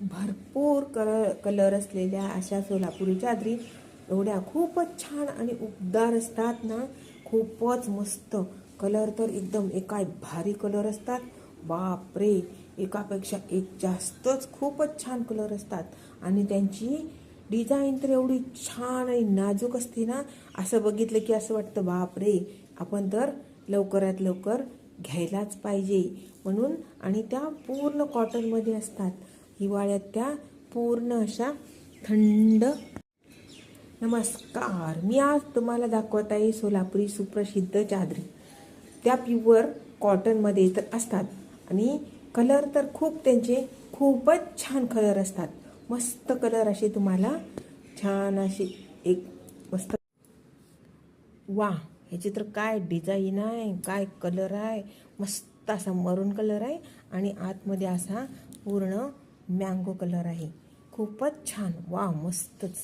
भरपूर colour colour असलेल्या अशा सोलापुरी चादरी. एवढ्या खूपच छान आणि उबदार असतात ना. खूपच मस्त. कलर तर एकदम एका भारी कलर असतात. बापरे! एकापेक्षा एक जास्तच खूपच छान कलर असतात. आणि त्यांची डिझाईन तर एवढी छान आणि नाजूक असते ना. असं बघितलं की असं वाटतं बापरे! आपण तर लवकरात लवकर घ्यायलाच पाहिजे. म्हणून आणि त्या पूर्ण कॉटनमध्ये असतात. हिवाळ्यात त्या पूर्ण अशा थंड नमस्कार. मी आज तुम्हाला दाखवत आहे सोलापुरी सुप्रसिद्ध चादरी. त्या प्युअर कॉटनमध्ये तर असतात. आणि कलर तर खूप त्यांचे खूपच छान कलर असतात. मस्त कलर असे तुम्हाला छान असे एक मस्त वा ह्याची तर काय डिझाईन आहे काय कलर आहे? मस्त असा मरून कलर आहे आणि आतमध्ये असा पूर्ण मँगो कलर आहे. खूपच छान. वा मस्तच.